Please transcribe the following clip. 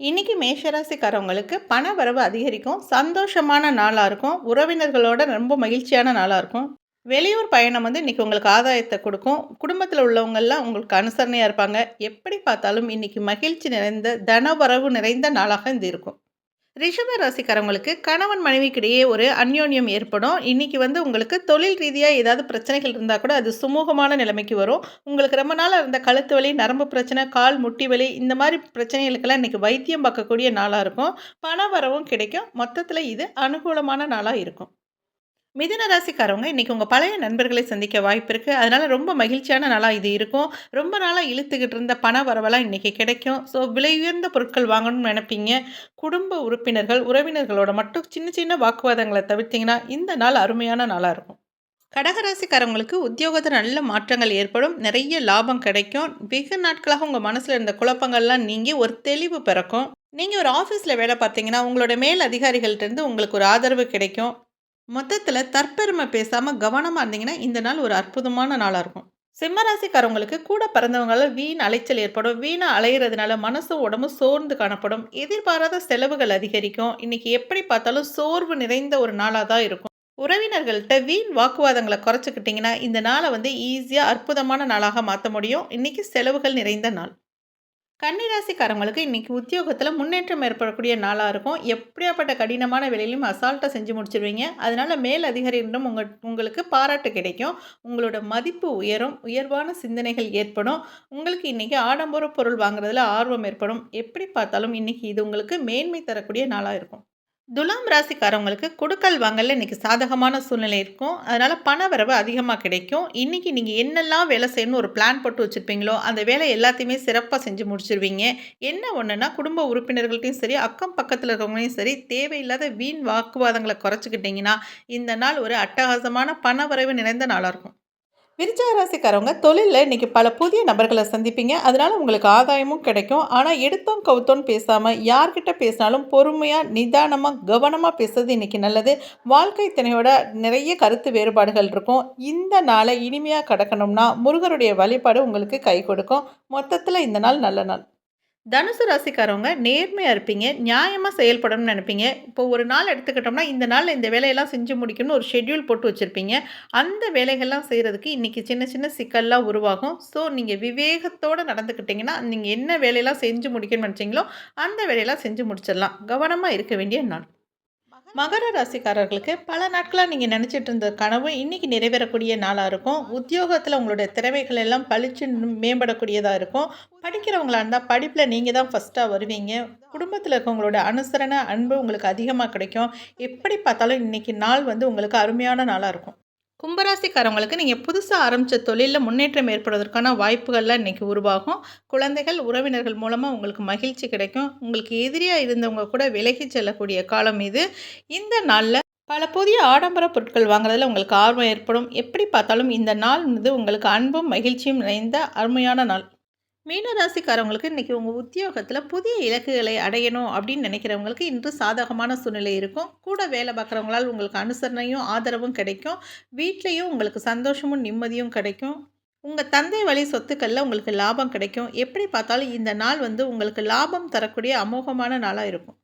இன்னைக்கு மேஷராசிக்காரவங்களுக்கு பண வரவு அதிகரிக்கும் சந்தோஷமான நாளாக இருக்கும் உறவினர்களோட ரொம்ப மகிழ்ச்சியான நாளாக இருக்கும். வெளியூர் பயணம் வந்து இன்னைக்கு உங்களுக்கு ஆதாயத்தை கொடுக்கும். குடும்பத்தில் உள்ளவங்கள்லாம் உங்களுக்கு அனுசரணையாக இருப்பாங்க. எப்படி பார்த்தாலும் இன்னைக்கு மகிழ்ச்சி நிறைந்த தனவரவு நிறைந்த நாளாக இது இருக்கும். ரிஷப ராசிக்காரவங்களுக்கு கணவன் மனைவிக்கிடையே ஒரு அந்யோன்யம் ஏற்படும். இன்றைக்கி வந்து உங்களுக்கு தொழில் ரீதியாக ஏதாவது பிரச்சனைகள் இருந்தால் கூட அது சுமூகமான நிலைமைக்கு வரும். உங்களுக்கு ரொம்ப நாளாக இருந்த கழுத்து வலி நரம்பு பிரச்சனை கால் முட்டி வலி இந்த மாதிரி பிரச்சனைகளுக்கெல்லாம் இன்றைக்கி வைத்தியம் பார்க்கக்கூடிய நாளாக இருக்கும். பண வரவும் கிடைக்கும். மொத்தத்தில் இது அனுகூலமான நாளாக இருக்கும். மிதுன ராசிக்காரவங்க இன்றைக்கி உங்கள் பழைய நண்பர்களை சந்திக்க வாய்ப்பு இருக்குது அதனால் ரொம்ப மகிழ்ச்சியான நாளாக இது இருக்கும். ரொம்ப நாளாக இழுத்துக்கிட்டு இருந்த பண வரவெல்லாம் இன்றைக்கி கிடைக்கும். ஸோ விலை உயர்ந்த பொருட்கள் வாங்கணும்னு நினைப்பீங்க. குடும்ப உறுப்பினர்கள் உறவினர்களோட மட்டும் சின்ன சின்ன வாக்குவாதங்களை தவிர்த்திங்கன்னா இந்த நாள் அருமையான நாளாக இருக்கும். கடகராசிக்காரவங்களுக்கு உத்தியோகத்தில் நல்ல மாற்றங்கள் ஏற்படும். நிறைய லாபம் கிடைக்கும். வெகு நாட்களாக உங்கள் மனசில் இருந்த குழப்பங்கள்லாம் நீங்கி ஒரு தெளிவு பிறக்கும். நீங்கள் ஒரு ஆஃபீஸில் வேலை பார்த்தீங்கன்னா உங்களோட மேல் அதிகாரிகள்கிட்ட உங்களுக்கு ஒரு ஆதரவு கிடைக்கும். மொத்தத்தில் தற்பெருமை பேசாமல் கவனமாக இருந்தீங்கன்னா இந்த நாள் ஒரு அற்புதமான நாளாக இருக்கும். சிம்மராசிக்காரவங்களுக்கு கூட பிறந்தவங்களால் வீண் அலைச்சல் ஏற்படும். வீணாக அலையிறதுனால மனசு உடம்பு சோர்ந்து காணப்படும். எதிர்பாராத செலவுகள் அதிகரிக்கும். இன்னைக்கு எப்படி பார்த்தாலும் சோர்வு நிறைந்த ஒரு நாளாக தான் இருக்கும். உறவினர்கள்ட்ட வீண் வாக்குவாதங்களை குறைச்சிக்கிட்டிங்கன்னா இந்த நாளை வந்து ஈஸியாக அற்புதமான நாளாக மாற்ற முடியும். இன்றைக்கி செலவுகள் நிறைந்த நாள். கன்னிராசிக்காரங்களுக்கு இன்றைக்கி உத்தியோகத்தில் முன்னேற்றம் ஏற்படக்கூடிய நாளாக இருக்கும். எப்படியாப்பட்ட கடினமான வேலையிலும் அசால்ட்டாக செஞ்சு முடிச்சிருவீங்க. அதனால் மேல் அதிகாரியிடம் உங்கள் உங்களுக்கு பாராட்டு கிடைக்கும். உங்களோட மதிப்பு உயரும். உயர்வான சிந்தனைகள் ஏற்படும். உங்களுக்கு இன்றைக்கி ஆடம்பர பொருள் வாங்குறதுல ஆர்வம் ஏற்படும். எப்படி பார்த்தாலும் இன்றைக்கி இது உங்களுக்கு மேன்மை தரக்கூடிய நாளாக இருக்கும். துலாம் ராசிக்காரவங்களுக்கு கொடுக்கல் வாங்கல இன்றைக்கி சாதகமான சூழ்நிலை இருக்கும். அதனால் பண வரவு அதிகமாக கிடைக்கும். இன்றைக்கி நீங்கள் என்னெல்லாம் வேலை செய்யணும்னு ஒரு பிளான் போட்டு வச்சுருப்பீங்களோ அந்த வேலை எல்லாத்தையுமே சிறப்பாக செஞ்சு முடிச்சிருவீங்க. என்ன ஒன்றுனா குடும்ப உறுப்பினர்கள்ட்டையும் சரி அக்கம் பக்கத்தில் இருக்கிறவங்களையும் சரி தேவையில்லாத வீண் வாக்குவாதங்களை குறைச்சிக்கிட்டிங்கன்னா இந்த நாள் ஒரு அட்டகாசமான பண வரவு நிறைந்த நாளாக இருக்கும். விருச்சக ராசிக்காரவங்க தொழிலில் இன்றைக்கி பல புதிய நபர்களை சந்திப்பீங்க. அதனால் உங்களுக்கு ஆதாயமும் கிடைக்கும். ஆனால் எடுத்தோம் கவுத்தோன்னு பேசாமல் யார்கிட்ட பேசினாலும் பொறுமையாக நிதானமாக கவனமாக பேசுறது இன்றைக்கி நல்லது. வாழ்க்கை துணையோட நிறைய கருத்து வேறுபாடுகள் இருக்கும். இந்த நாளை இனிமையாக கடக்கணும்னா முருகருடைய வழிபாடு உங்களுக்கு கை கொடுக்கும். மொத்தத்தில் இந்த நாள் நல்ல நாள். தனுசு ராசிக்காரவங்க நேர்மையாக இருப்பீங்க நியாயமாக செயல்படணும்னு நினைப்பீங்க. இப்போ ஒரு நாள் எடுத்துக்கிட்டோம்னா இந்த நாளில் இந்த வேலையெல்லாம் செஞ்சு முடிக்கணும்னு ஒரு ஷெட்யூல் போட்டு வச்சுருப்பீங்க. அந்த வேலைகள்லாம் செய்கிறதுக்கு இன்றைக்கி சின்ன சின்ன சிக்கல்லாம் உருவாகும். ஸோ நீங்கள் விவேகத்தோடு நடந்துக்கிட்டிங்கன்னா நீங்கள் என்ன வேலையெல்லாம் செஞ்சு முடிக்கணும்னு நினச்சிங்களோ அந்த வேலையெல்லாம் செஞ்சு முடிச்சிடலாம். கவனமாக இருக்க வேண்டிய நாள். மகர ராசிக்காரர்களுக்கு பல நாட்களாக நீங்கள் நினச்சிட்டு இருந்த கனவு இன்றைக்கி நிறைவேறக்கூடிய நாளாக இருக்கும். உத்தியோகத்தில் உங்களுடைய திறமைகள் எல்லாம் பழிச்சு மேம்படக்கூடியதாக இருக்கும். படிக்கிறவங்களா இருந்தால் படிப்பில் நீங்கள் தான் ஃபஸ்ட்டாக வருவீங்க. குடும்பத்தில் இருக்கவங்களோட அனுசரணை அன்பு உங்களுக்கு அதிகமாக கிடைக்கும். எப்படி பார்த்தாலும் இன்றைக்கி நாள் வந்து உங்களுக்கு அருமையான நாளாக இருக்கும். கும்பராசிக்காரவங்களுக்கு நீங்கள் புதுசாக ஆரம்பித்த தொழிலில் முன்னேற்றம் ஏற்படுவதற்கான வாய்ப்புகள்லாம் இன்றைக்கி உருவாகும். குழந்தைகள் உறவினர்கள் மூலமாக உங்களுக்கு மகிழ்ச்சி கிடைக்கும். உங்களுக்கு எதிரியாக இருந்தவங்க கூட விலகி செல்லக்கூடிய காலம் இது. இந்த நாளில் பல புதிய ஆடம்பர பொருட்கள் வாங்குறதுல உங்களுக்கு ஆர்வம் ஏற்படும். எப்படி பார்த்தாலும் இந்த நாள் வந்து உங்களுக்கு அன்பும் மகிழ்ச்சியும் நிறைந்த அருமையான நாள். மீனராசிக்காரவங்களுக்கு இன்றைக்கி உங்கள் உத்தியோகத்தில் புதிய இலக்குகளை அடையணும் அப்படின்னு நினைக்கிறவங்களுக்கு இன்று சாதகமான சூழ்நிலை இருக்கும். கூட வேலை பார்க்குறவங்களால் உங்களுக்கு அனுசரணையும் ஆதரவும் கிடைக்கும். வீட்லேயும் உங்களுக்கு சந்தோஷமும் நிம்மதியும் கிடைக்கும். உங்கள் தந்தை வழி சொத்துக்களில் உங்களுக்கு லாபம் கிடைக்கும். எப்படி பார்த்தாலும் இந்த நாள் வந்து உங்களுக்கு லாபம் தரக்கூடிய அமோகமான நாளாக இருக்கும்.